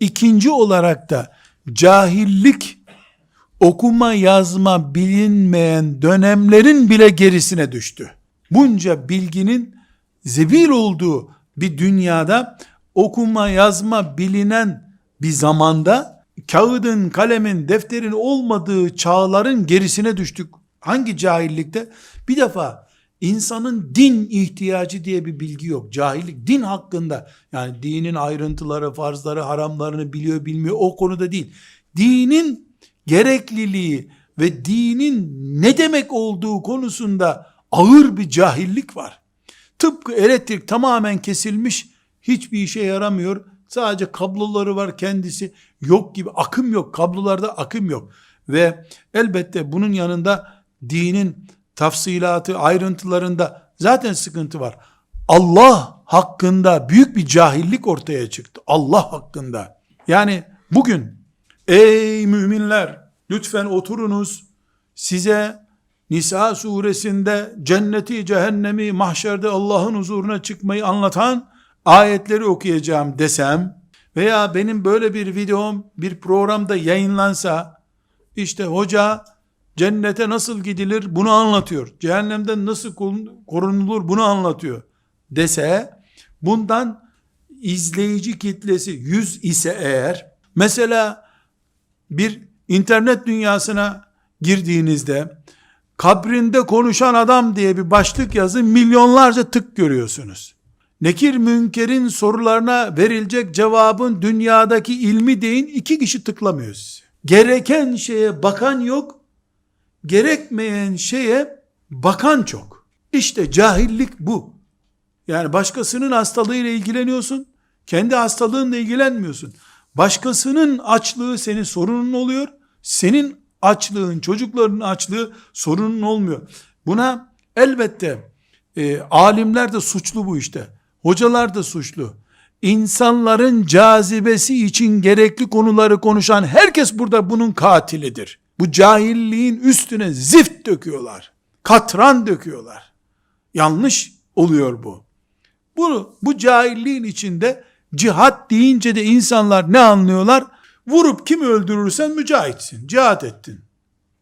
İkinci olarak da cahillik okuma yazma bilinmeyen dönemlerin bile gerisine düştü. Bunca bilginin zebil olduğu bir dünyada okuma yazma bilinen bir zamanda kağıdın, kalemin, defterin olmadığı çağların gerisine düştük. Hangi cahillikte? Bir defa insanın din ihtiyacı diye bir bilgi yok. Cahillik din hakkında yani dinin ayrıntıları, farzları, haramlarını biliyor bilmiyor o konuda değil. Dinin gerekliliği ve dinin ne demek olduğu konusunda ağır bir cahillik var. Tıpkı elektrik tamamen kesilmiş, hiçbir işe yaramıyor. Sadece kabloları var kendisi yok gibi akım yok. Kablolarda akım yok. Ve elbette bunun yanında dinin tafsilatı ayrıntılarında zaten sıkıntı var. Allah hakkında büyük bir cahillik ortaya çıktı. Allah hakkında. Yani bugün ey müminler lütfen oturunuz size Nisa suresinde cenneti, cehennemi, mahşerde Allah'ın huzuruna çıkmayı anlatan ayetleri okuyacağım desem veya benim böyle bir videom bir programda yayınlansa işte hoca cennete nasıl gidilir bunu anlatıyor. Cehennemden nasıl korunulur bunu anlatıyor dese bundan izleyici kitlesi 100 ise eğer mesela bir internet dünyasına girdiğinizde kabrinde konuşan adam diye bir başlık yazın milyonlarca tık görüyorsunuz. Nekir münkerin sorularına verilecek cevabın dünyadaki ilmi deyin iki kişi tıklamıyor sizi. Gereken şeye bakan yok, gerekmeyen şeye bakan çok. İşte cahillik bu. Yani başkasının hastalığıyla ilgileniyorsun, kendi hastalığınla ilgilenmiyorsun. Başkasının açlığı senin sorunun oluyor, senin açlığın, çocukların açlığı sorunun olmuyor. Buna elbette e, alimler de suçlu bu işte. Hocalar da suçlu. İnsanların cazibesi için gerekli konuları konuşan herkes burada bunun katilidir. Bu cahilliğin üstüne zift döküyorlar. Katran döküyorlar. Yanlış oluyor bu. Bunu bu cahilliğin içinde cihat deyince de insanlar ne anlıyorlar? Vurup kimi öldürürsen mücahitsin. Cihat ettin.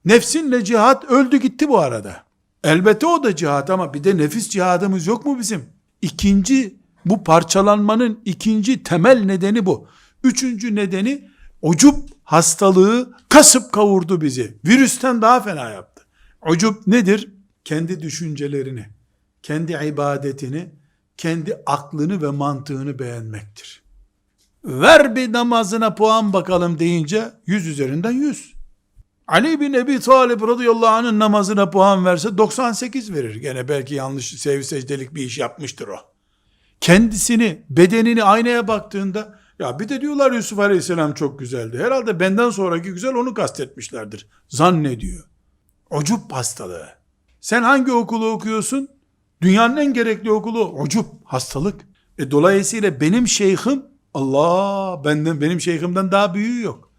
Nefsinle cihat öldü gitti bu arada. Elbette o da cihat ama bir de nefis cihadımız yok mu bizim? İkinci bu parçalanmanın ikinci temel nedeni bu. Üçüncü nedeni ucup hastalığı kasıp kavurdu bizi. Virüsten daha fena yaptı. Ucup nedir? Kendi düşüncelerini, kendi ibadetini, kendi aklını ve mantığını beğenmektir. Ver bir namazına puan bakalım deyince 100 üzerinden 100. Ali bin Ebi Talib radıyallahu anh'ın namazına puan verse 98 verir. Gene belki yanlış sev secdelik bir iş yapmıştır o. Kendisini, bedenini aynaya baktığında ya bir de diyorlar Yusuf aleyhisselam çok güzeldi. Herhalde benden sonraki güzel onu kastetmişlerdir. Zannediyor. Ocup hastalığı. Sen hangi okulu okuyorsun? Dünyanın en gerekli okulu ocup hastalık. E dolayısıyla benim şeyhim Allah benden benim şeyhimden daha büyüğü yok.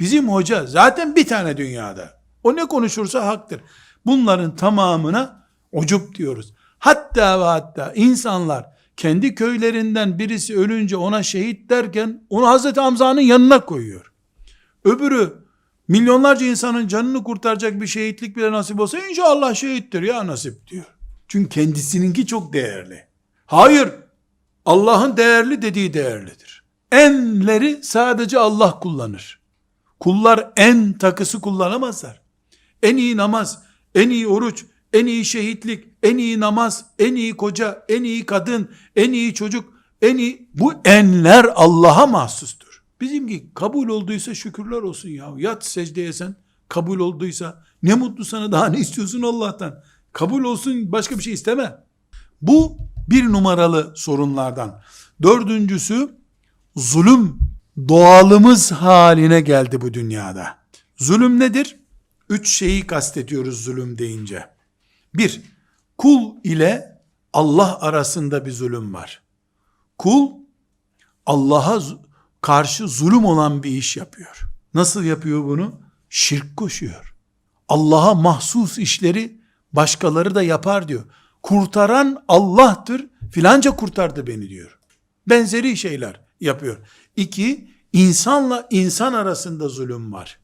Bizim hoca zaten bir tane dünyada. O ne konuşursa haktır. Bunların tamamına ucup diyoruz. Hatta ve hatta insanlar kendi köylerinden birisi ölünce ona şehit derken onu Hazreti Hamza'nın yanına koyuyor. Öbürü milyonlarca insanın canını kurtaracak bir şehitlik bile nasip olsa inşallah şehittir ya nasip diyor. Çünkü kendisininki çok değerli. Hayır Allah'ın değerli dediği değerlidir. Enleri sadece Allah kullanır. Kullar en takısı kullanamazlar. En iyi namaz, en iyi oruç, en iyi şehitlik, en iyi namaz, en iyi koca, en iyi kadın, en iyi çocuk, en iyi bu enler Allah'a mahsustur. Bizimki kabul olduysa şükürler olsun ya. Yat secdeye sen kabul olduysa ne mutlu sana daha ne istiyorsun Allah'tan. Kabul olsun başka bir şey isteme. Bu bir numaralı sorunlardan. Dördüncüsü zulüm doğalımız haline geldi bu dünyada. Zulüm nedir? Üç şeyi kastediyoruz zulüm deyince. Bir, kul ile Allah arasında bir zulüm var. Kul Allah'a karşı zulüm olan bir iş yapıyor. Nasıl yapıyor bunu? Şirk koşuyor. Allah'a mahsus işleri başkaları da yapar diyor. Kurtaran Allah'tır, filanca kurtardı beni diyor. Benzeri şeyler yapıyor. İki, İnsanla insan arasında zulüm var.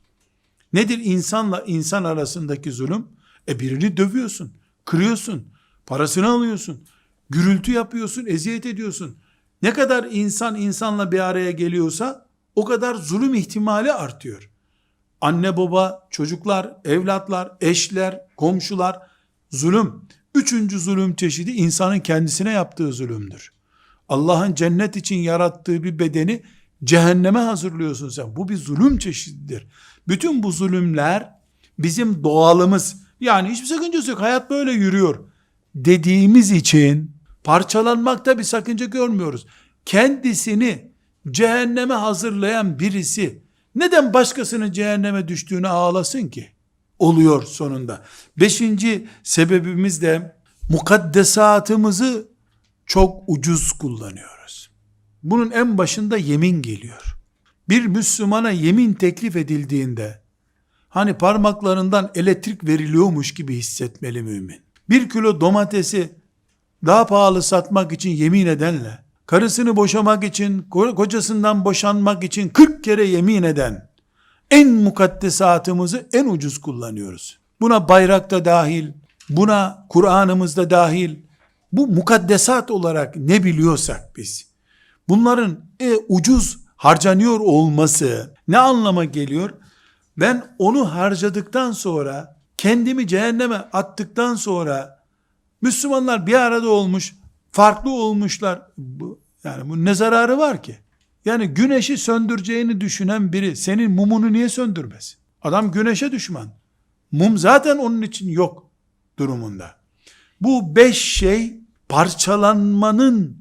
Nedir insanla insan arasındaki zulüm? E birini dövüyorsun, kırıyorsun, parasını alıyorsun, gürültü yapıyorsun, eziyet ediyorsun. Ne kadar insan insanla bir araya geliyorsa o kadar zulüm ihtimali artıyor. Anne baba, çocuklar, evlatlar, eşler, komşular zulüm. Üçüncü zulüm çeşidi insanın kendisine yaptığı zulümdür. Allah'ın cennet için yarattığı bir bedeni cehenneme hazırlıyorsun sen. Bu bir zulüm çeşididir. Bütün bu zulümler bizim doğalımız. Yani hiçbir sakıncası yok. Hayat böyle yürüyor. Dediğimiz için parçalanmakta bir sakınca görmüyoruz. Kendisini cehenneme hazırlayan birisi neden başkasının cehenneme düştüğünü ağlasın ki? Oluyor sonunda. Beşinci sebebimiz de mukaddesatımızı çok ucuz kullanıyoruz. Bunun en başında yemin geliyor. Bir Müslümana yemin teklif edildiğinde hani parmaklarından elektrik veriliyormuş gibi hissetmeli mümin. Bir kilo domatesi daha pahalı satmak için yemin edenle karısını boşamak için, ko- kocasından boşanmak için 40 kere yemin eden en mukaddesatımızı en ucuz kullanıyoruz. Buna bayrakta dahil, buna Kur'an'ımızda dahil, bu mukaddesat olarak ne biliyorsak biz, bunların e, ucuz harcanıyor olması ne anlama geliyor? Ben onu harcadıktan sonra, kendimi cehenneme attıktan sonra, Müslümanlar bir arada olmuş, farklı olmuşlar. Bu, yani bu ne zararı var ki? Yani güneşi söndüreceğini düşünen biri senin mumunu niye söndürmez? Adam güneşe düşman. Mum zaten onun için yok durumunda. Bu beş şey parçalanmanın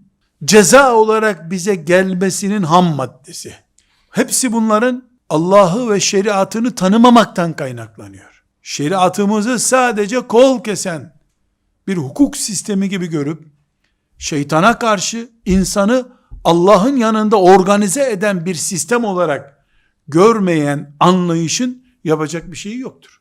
ceza olarak bize gelmesinin ham maddesi. Hepsi bunların Allah'ı ve şeriatını tanımamaktan kaynaklanıyor. Şeriatımızı sadece kol kesen bir hukuk sistemi gibi görüp şeytana karşı insanı Allah'ın yanında organize eden bir sistem olarak görmeyen anlayışın yapacak bir şeyi yoktur.